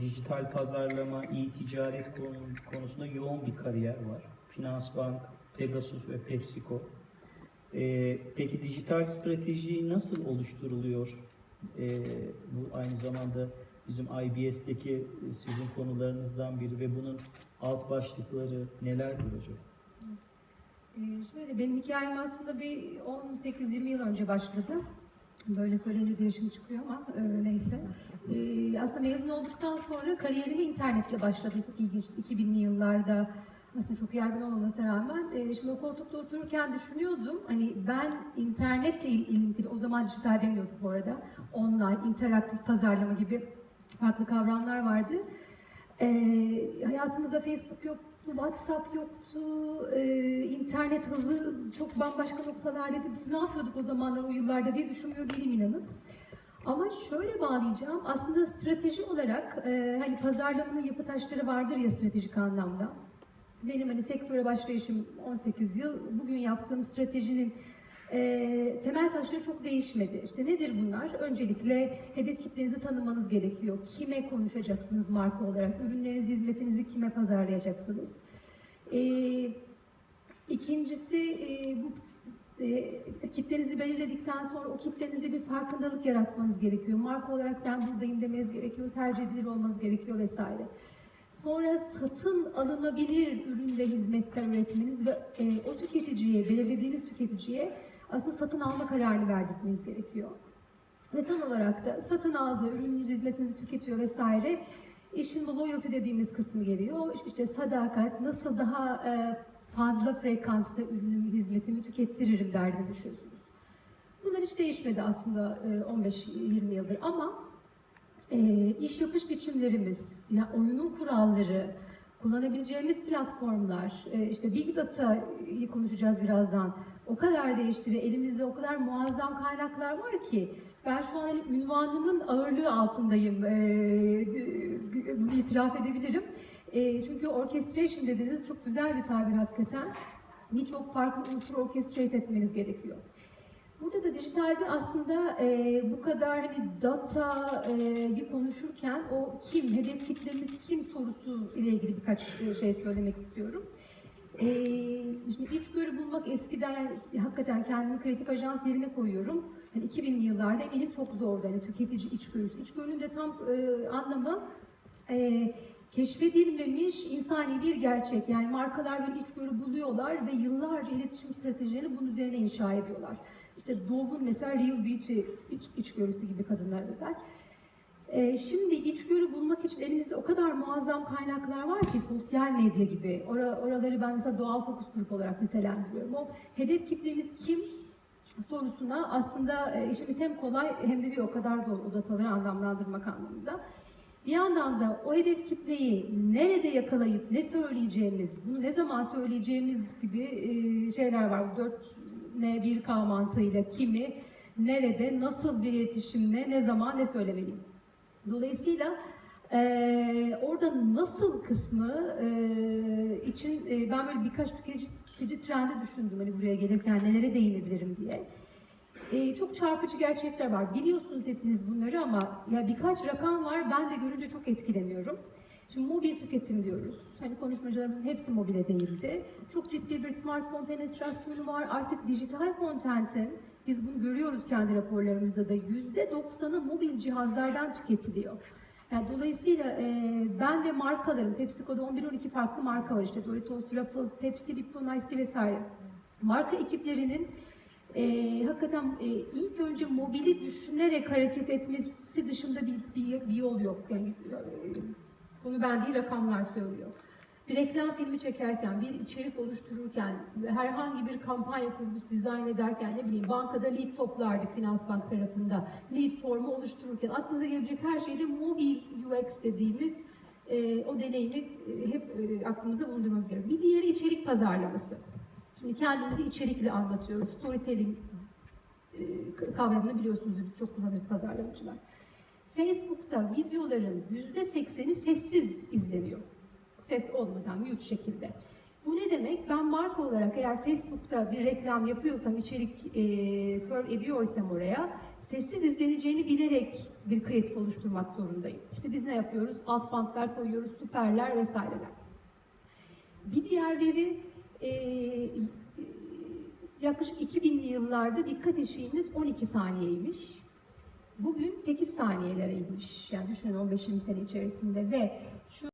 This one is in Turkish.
dijital pazarlama, e-ticaret konu- konusunda yoğun bir kariyer var. Finansbank, Pegasus ve PepsiCo. E, peki dijital strateji nasıl oluşturuluyor? E, bu aynı zamanda bizim IBS'deki sizin konularınızdan biri ve bunun alt başlıkları nelerdir hocam? Ee, şöyle benim hikayem aslında bir 18-20 yıl önce başladı. Böyle söyleyince de yaşım çıkıyor ama e, neyse. Ee, aslında mezun olduktan sonra kariyerime internetle başladım. Çok ilginç. 2000'li yıllarda aslında çok yaygın olmamasına rağmen. e, şimdi o koltukta otururken düşünüyordum. Hani ben internetle il- ilintili, o zaman dijital demiyorduk bu arada. Online, interaktif pazarlama gibi farklı kavramlar vardı. Ee, hayatımızda Facebook yoktu, WhatsApp yoktu, ee, internet hızı çok bambaşka noktalardaydı. Biz ne yapıyorduk o zamanlar, o yıllarda diye düşünmüyor değilim inanın. Ama şöyle bağlayacağım, aslında strateji olarak e, hani pazarlamanın yapı taşları vardır ya stratejik anlamda. Benim hani sektöre başlayışım 18 yıl, bugün yaptığım stratejinin e, temel taşları çok değişmedi. İşte nedir bunlar? Öncelikle hedef kitlenizi tanımanız gerekiyor. Kime konuşacaksınız marka olarak? Ürünlerinizi, hizmetinizi kime pazarlayacaksınız? E, ikincisi e, bu e, kitlenizi belirledikten sonra o kitlenizde bir farkındalık yaratmanız gerekiyor. Marka olarak ben buradayım demeniz gerekiyor, tercih edilir olmanız gerekiyor vesaire. Sonra satın alınabilir ürün ve hizmetler üretmeniz ve e, o tüketiciye, belirlediğiniz tüketiciye aslında satın alma kararını verdirtmeniz gerekiyor. Ve son olarak da satın aldığı ürününüzü, hizmetinizi tüketiyor vesaire. İşin bu loyalty dediğimiz kısmı geliyor. İşte sadakat, nasıl daha e, fazla frekansta ürünümü, hizmetimi tükettiririm derdini düşüyorsunuz. Bunlar hiç değişmedi aslında e, 15-20 yıldır ama e, iş yapış biçimlerimiz, ya oyunun kuralları, kullanabileceğimiz platformlar, e, işte Big Data'yı konuşacağız birazdan. O kadar değişti ve elimizde o kadar muazzam kaynaklar var ki ben şu an hani ünvanımın ağırlığı altındayım, bunu itiraf edebilirim. Çünkü orchestration dediğiniz çok güzel bir tabir hakikaten. Birçok farklı unsur orchestrate etmeniz gerekiyor. Burada da dijitalde aslında bu kadar hani datayı konuşurken o kim, hedef kitlemiz kim sorusu ile ilgili birkaç şey söylemek istiyorum. E, şimdi içgörü bulmak eskiden hakikaten kendimi kreatif ajans yerine koyuyorum. Hani 2000'li yıllarda eminim çok zordu hani tüketici içgörüsü. İçgörünün de tam e, anlamı e, keşfedilmemiş insani bir gerçek. Yani markalar bir içgörü buluyorlar ve yıllarca iletişim stratejilerini bunun üzerine inşa ediyorlar. İşte Dove'un mesela Real Beauty iç, içgörüsü gibi kadınlar özel. Ee, şimdi içgörü bulmak için elimizde o kadar muazzam kaynaklar var ki sosyal medya gibi. Ora, oraları ben mesela doğal fokus grup olarak nitelendiriyorum. O hedef kitlemiz kim sorusuna aslında e, işimiz hem kolay hem de bir o kadar zor o dataları anlamlandırmak anlamında. Bir yandan da o hedef kitleyi nerede yakalayıp ne söyleyeceğimiz, bunu ne zaman söyleyeceğimiz gibi e, şeyler var. Bu 4N1K mantığıyla kimi, nerede, nasıl bir iletişimle, ne zaman, ne söylemeliyim. Dolayısıyla e, orada nasıl kısmı e, için e, ben böyle birkaç tüketici trendi düşündüm hani buraya gelirken nelere değinebilirim diye. Ee, çok çarpıcı gerçekler var. Biliyorsunuz hepiniz bunları ama ya birkaç rakam var. Ben de görünce çok etkileniyorum. Şimdi mobil tüketim diyoruz. Hani konuşmacılarımızın hepsi mobile değildi. Çok ciddi bir smartphone penetrasyonu var. Artık dijital kontentin, biz bunu görüyoruz kendi raporlarımızda da yüzde doksanı mobil cihazlardan tüketiliyor. Yani dolayısıyla e, ben ve markalarım, PepsiCo'da 11-12 farklı marka var işte Doritos, Ruffles, Pepsi, Lipton Ice Tea vesaire. Marka ekiplerinin e, hakikaten e, ilk önce mobili düşünerek hareket etmesi dışında bir, bir, bir yol yok. Yani, e, bunu ben değil rakamlar söylüyor. Bir reklam filmi çekerken, bir içerik oluştururken, herhangi bir kampanya kurgusu dizayn ederken, ne bileyim bankada lead toplardık finans bank tarafında, lead formu oluştururken aklınıza gelecek her şeyde mobil UX dediğimiz e, o deneyimi e, hep e, aklımızda bulundurmamız gerekiyor. Bir diğeri içerik pazarlaması. Şimdi kendimizi içerikle anlatıyoruz. Storytelling e, kavramını biliyorsunuz biz çok kullanırız pazarlamacılar. Facebook'ta videoların %80'i sessiz izleniyor. Ses olmadan mute şekilde. Bu ne demek? Ben marka olarak eğer Facebook'ta bir reklam yapıyorsam, içerik e, serve ediyorsam oraya, sessiz izleneceğini bilerek bir kreatif oluşturmak zorundayım. İşte biz ne yapıyoruz? Alt bantlar koyuyoruz, süperler vesaireler. Bir diğer veri e, yaklaşık 2000'li yıllarda dikkat eşiğimiz 12 saniyeymiş. Bugün 8 saniyelere inmiş. Yani düşünün 15-20 sene içerisinde ve